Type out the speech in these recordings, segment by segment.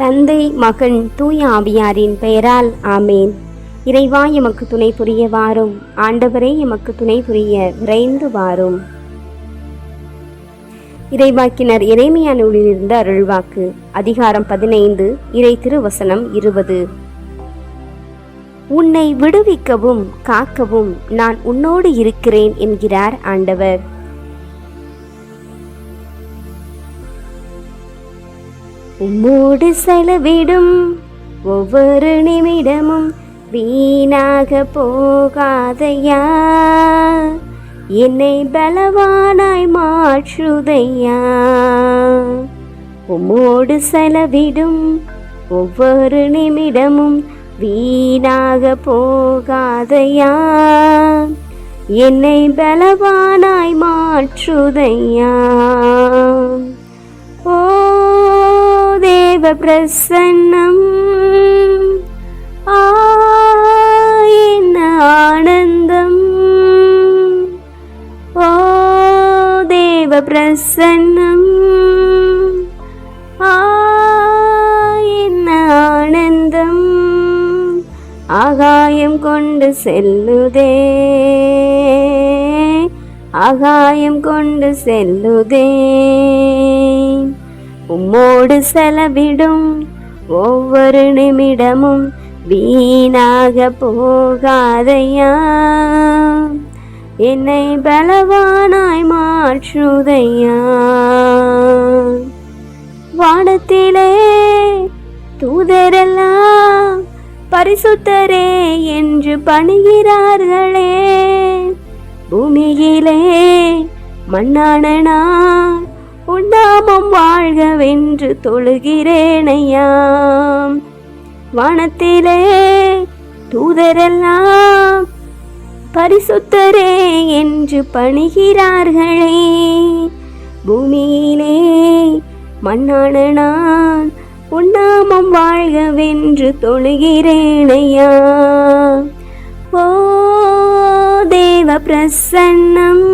தந்தை மகன் தூய ஆவியாரின் பெயரால் ஆமேன். இறைவா எமக்கு துணை புரிய வாரும். ஆண்டவரே எமக்கு துணை புரிய விரைந்து வாரும். இறைவாக்கினர் இறைமையா நூலிலிருந்து அருள்வாக்கு. அதிகாரம் பதினைந்து இறை திருவசனம் இருபது. உன்னை விடுவிக்கவும் காக்கவும் நான் உன்னோடு இருக்கிறேன் என்கிறார் ஆண்டவர். உம்மோடு செலவிடும் ஒவ்வொரு நிமிடமும் வீணாக போகாதையா? என்னை பலவானாய் மாற்றுதையா? உம்மோடு செலவிடும் ஒவ்வொரு நிமிடமும் வீணாக போகாதையா? என்னை பலவானாய் மாற்றுதையா? ஓ பிரசன்னம். ஆ ஆனந்தம். ஓ தேவ பிரசன்னம். ஆ ஆனந்தம். ஆகாயம் கொண்டு செல்லுதே. ஆகாயம் கொண்டு செல்லுதே. உம்மோடு செலவிடும். ஒவ்வொரு நிமிடமும் வீணாக போகாதையா? என்னை பலவானாய் மாற்றுதையா? வானத்திலே தூதரெல்லாம் பரிசுத்தரே என்று பணிகிறார்களே. பூமியிலே மண்ணான நான் உண்டாமம் வாழ்கவென்று தொழுகிறேனையா. வானத்திலே தூதரெல்லாம் பரிசுத்தரே என்று பணிகிறார்களே. பூமியிலே மண்ணான நான் உண்ணாமம் வாழ்கவென்று தொழுகிறேனையா. ஓ தேவ பிரசன்னம்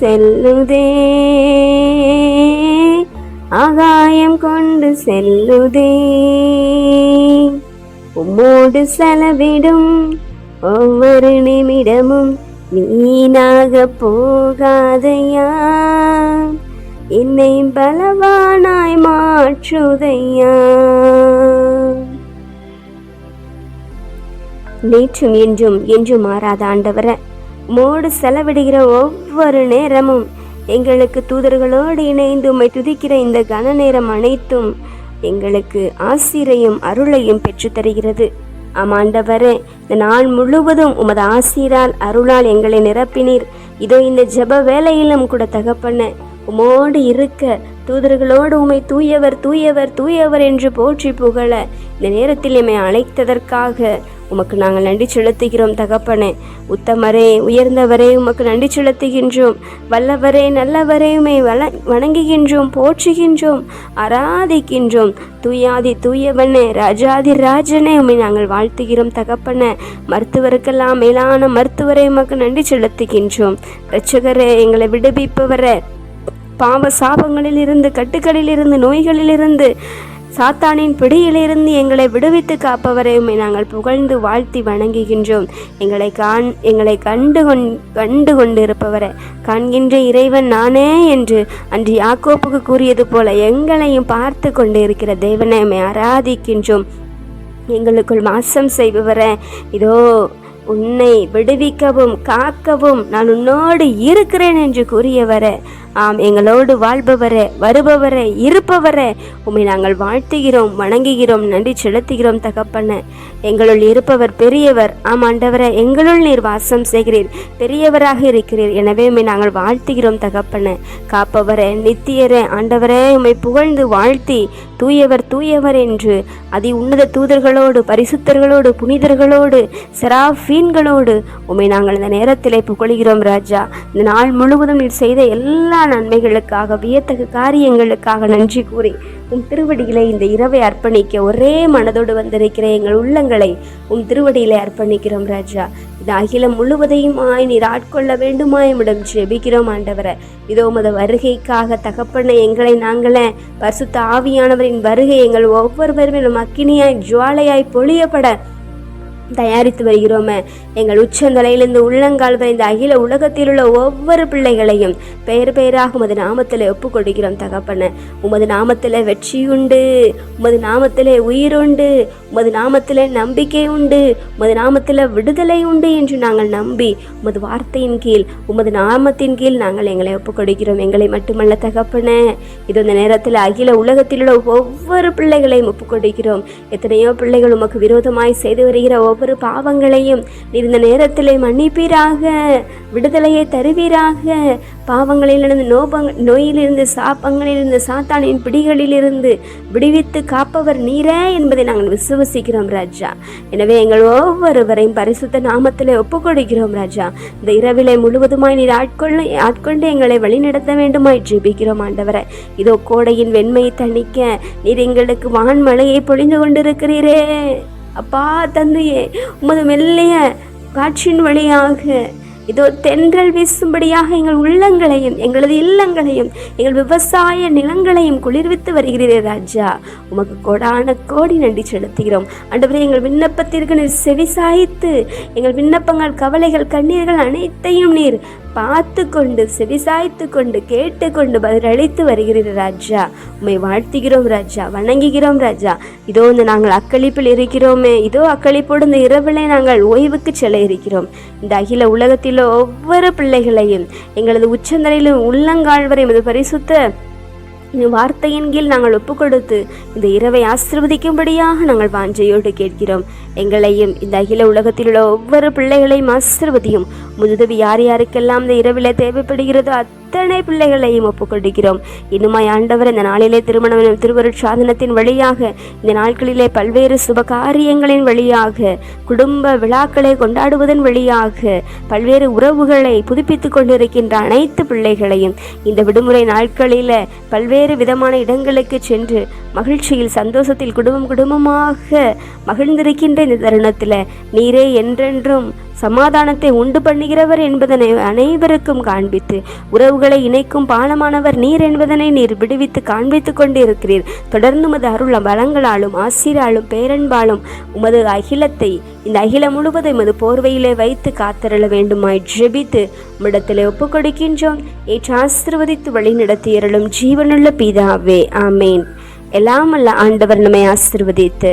செல்லுதே. ஆகாயம் கொண்டு செல்லுதே. உம்மோடு செலவிடும் ஒவ்வொரு நிமிடமும் நீனாக போகாதையா? என்னை பலவானாய் மாற்றுதையா? நேற்றும் என்றும் என்றும் மாறாத ஆண்டவரை மோடு செலவிடுகிற ஒவ்வொரு நேரமும் எங்களுக்கு தூதர்களோடு இணைந்து உம்மை துதிக்கிற இந்த கன நேரம் அனைத்தும் எங்களுக்கு ஆசிரையும் அருளையும் பெற்றுத்தருகிறது ஆமாண்டவரே இந்த நாள் முழுவதும் உமது ஆசிரால் அருளால் எங்களை நிரப்பினீர். இதோ இந்த ஜெப வேலையிலும் கூட தகப்பன உமோடு இருக்க தூதர்களோடு உமை தூயவர் தூயவர் தூயவர் என்று போற்றி புகழ இந்த நேரத்தில் எம்மை அழைத்ததற்காக உமக்கு நாங்கள் நன்றி செலுத்துகிறோம் தகப்பனே. உத்தமரே உயர்ந்தவரே உமக்கு நன்றி செலுத்துகின்றோம். வல்லவரே நல்லவரையுமே வள வணங்குகின்றோம் போற்றுகின்றோம் ஆராதிக்கின்றோம். தூயாதி தூயவனே ராஜாதி ராஜனே உமை நாங்கள் வாழ்த்துகிறோம் தகப்பன. மருத்துவருக்கெல்லாம் மேலான மருத்துவரை உமக்கு நன்றி செலுத்துகின்றோம். இரட்சகரே எங்களை விடுவிப்பவரே. பாவ சாபங்களிலிருந்து கட்டுக்களிலிருந்து நோய்களிலிருந்து சாத்தானின் பிடியிலிருந்து எங்களை விடுவித்து காப்பவரை உம்மை நாங்கள் புகழ்ந்து வாழ்த்தி வணங்குகின்றோம். எங்களை காண் எங்களை கண்டு கொண் கண்டு கொண்டிருப்பவரை காண்கின்ற இறைவன் நானே என்று அன்று யாக்கோப்புக்கு கூறியது போல எங்களையும் பார்த்து கொண்டு இருக்கிற தேவனை உம்மை ஆராதிக்கின்றோம். எங்களுக்குள் மாசம் செய்பவரே இதோ உன்னை விடுவிக்கவும் காக்கவும் நான் உன்னோடு இருக்கிறேன் என்று கூறியவரே ஆம் எங்களோடு வாழ்பவரே வருபவரே இருப்பவரே. உம்மை நாங்கள் வாழ்த்துகிறோம் வணங்குகிறோம் நன்றி செலுத்துகிறோம் தகப்பன. எங்களுள் இருப்பவர் பெரியவர். ஆம் ஆண்டவரே எங்களுள் நீர் வாசம் செய்கிறீர். பெரியவராக இருக்கிறீர். எனவே உம்மை நாங்கள் வாழ்த்துகிறோம் தகப்பன. காப்பவரே நித்தியரே. ஆண்டவரே உம்மை புகழ்ந்து வாழ்த்தி. தூயவர் தூயவர் என்று. அதி உன்னத தூதர்களோடு பரிசுத்தர்களோடு புனிதர்களோடு செராஃபீன்களோடு. உம்மை நாங்கள் இந்த நேரத்திலே புகழுகிறோம் ராஜா. இந்த நாள் முழுவதும் நீர் செய்த எல்லா நன்மைகளுக்காக வியத்தகு காரியங்களுக்காக நன்றி கூறி உம் திருவடியிலே இந்த இரவை அர்ப்பணிக்க ஒரே மனதோடு வந்திருக்கிற எங்கள் உள்ளங்களை உம் திருவடியிலே அர்ப்பணிக்கிறோம் ராஜா. இது அகிலம் முழுவதையுமாய் நீர் ஆட்கொள்ள வேண்டுமாய் உம்மிடம் ஜெபிக்கிறோம் ஆண்டவரை. இதோ உமது வருகைக்காக தகப்பன எங்களை நாங்களே பரிசுத்த ஆவியானவரின் வருகை எங்கள் ஒவ்வொருவரும் அக்கினியாய் ஜுவாலையாய் பொழியப்பட தயாரித்து வருகிறோமே. எங்கள் உச்சந்தலையிலிருந்து உள்ளங்கால் வரை இந்த அகில உலகத்தில் உள்ள ஒவ்வொரு பிள்ளைகளையும் பெயர் பெயராக உமது நாமத்தில் ஒப்புக்கொடுக்கிறோம் தகப்பன. உமது நாமத்தில் வெற்றியுண்டு உமது நாமத்தில் உயிருண்டு உமது நாமத்தில் நம்பிக்கை உண்டு. உமது நாமத்தில் விடுதலை உண்டு என்று நாங்கள் நம்பி உமது வார்த்தையின் கீழ் உமது நாமத்தின் கீழ் நாங்கள் எங்களை ஒப்புக்கொடுக்கிறோம். எங்களை மட்டுமல்ல தகப்பன. இது இந்த நேரத்தில் அகில உலகத்தில் உள்ள ஒவ்வொரு பிள்ளைகளையும் ஒப்புக்கொடுக்கிறோம். எத்தனையோ பிள்ளைகள் உமக்கு விரோதமாய் செய்து வருகிற ஒவ்வொரு பாவங்களையும். இருந்த இந்த நேரத்திலே மன்னிப்பீராக விடுதலையை தருவீராக. பாவங்களிலிருந்து நோபங் நோயிலிருந்து சாப்பங்களிலிருந்து சாத்தானின் பிடிகளிலிருந்து விடுவித்து காப்பவர் நீரே என்பதை நாங்கள் விசுவசிக்கிறோம் ராஜா. எனவே எங்கள் ஒவ்வொருவரையும் பரிசுத்த நாமத்திலே ஒப்புக்கொடுக்கிறோம் ராஜா. இந்த இரவிலே முழுவதுமாய் நீர் ஆட்கொள்ள ஆட்கொண்டு எங்களை வழிநடத்த வேண்டுமாய் ஜெபிக்கிறோம் ஆண்டவரை. இதோ கோடையின் வெண்மையை தணிக்க நீர் எங்களுக்கு வான்மழையை பொழிந்து கொண்டிருக்கிறீரே. அப்பா தந்தையே உமது மெல்லிய காற்றின் வழியாக. இதோ தென்றல் வீசும்படியாக எங்கள் உள்ளங்களையும் எங்களது இல்லங்களையும் எங்கள் விவசாய நிலங்களையும் குளிர்வித்து வருகிறீரே ராஜா. உமக்கு கோடான கோடி நன்றி செலுத்துகிறோம். ஆண்டவரே எங்கள் விண்ணப்பத்திற்கு நீர் செவி சாய்த்து எங்கள் விண்ணப்பங்கள் கவலைகள் கண்ணீர்கள் அனைத்தையும் நீர் பார்த்து கொண்டு செவிசாய்த்து கொண்டு கேட்டுக்கொண்டு பதிலளித்து வருகிறீர் ராஜா. உம்மை வாழ்த்துகிறோம் ராஜா வணங்குகிறோம் ராஜா. இதோ இந்த நாங்கள் அக்களிப்பில் இருக்கிறோமே இதோ அக்களிப்போடு இந்த இரவிலே நாங்கள் ஓய்வுக்கு செல்ல இருக்கிறோம். இந்த அகில உலகத்தில் ஒவ்வொரு பிள்ளைகளையும் எங்களது உச்சந்தலையிலும் உள்ளங்கால் வரை எமது பரிசுத்த வார்த்தையின் கீழ் நாங்கள் ஒப்புக்கொடுத்து இந்த இரவை ஆசிர்வதிக்கும்படியாக நாங்கள் வாஞ்சையோடு கேட்கிறோம். எங்களையும் இந்த அகில உலகத்தில் உள்ள ஒவ்வொரு பிள்ளைகளையும் ஆசிர்வதியும். முதுதவி யார் யாருக்கெல்லாம் இந்த இரவில் தேவைப்படுகிறதோ அத்தனை பிள்ளைகளையும் ஒப்புக்கொள்கிறோம். இன்னுமாய் ஆண்டவர் இந்த நாளிலே திருமணம் திருவருட்சாதனத்தின் சாதனத்தின் வழியாக இந்த நாட்களிலே பல்வேறு சுப காரியங்களின் வழியாக குடும்ப விழாக்களை கொண்டாடுவதன் வழியாக பல்வேறு உறவுகளை புதுப்பித்துக் கொண்டிருக்கின்ற அனைத்து பிள்ளைகளையும் இந்த விடுமுறை நாட்களில பல்வேறு விதமான இடங்களுக்கு சென்று மகிழ்ச்சியில் சந்தோஷத்தில் குடும்பம் குடும்பமாக மகிழ்ந்திருக்கின்ற இந்த தருணத்தில் நீரே என்றென்றும் சமாதானத்தை உண்டு பண்ணுகிறவர் என்பதனை அனைவருக்கும் காண்பித்து உறவுகளை இணைக்கும் பாலமானவர் நீர் என்பதனை நீர் விடுவித்து காண்பித்து கொண்டிருக்கிறீர். தொடர்ந்து உமது அருள் வளங்களாலும் ஆசிராலும் பேரன்பாலும் உமது அகிலத்தை இந்த அகிலம் முழுவதும் எமது போர்வையிலே வைத்து காத்தருள வேண்டுமாய் ஜெபித்து உம்மிடத்திலே ஒப்பு கொடுக்கின்றோம் ஏற்று ஆசிர்வதித்து வழி நடத்தியருளும் ஜீவனுள்ள பிதாவே ஆமேன். எல்லாம் அல்ல ஆண்டவர் நம்மை ஆசிர்வதித்து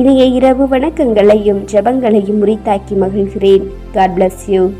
இனிய இரவு வணக்கங்களையும் ஜபங்களையும் முறித்தாக்கி மகிழ்கிறேன். God bless you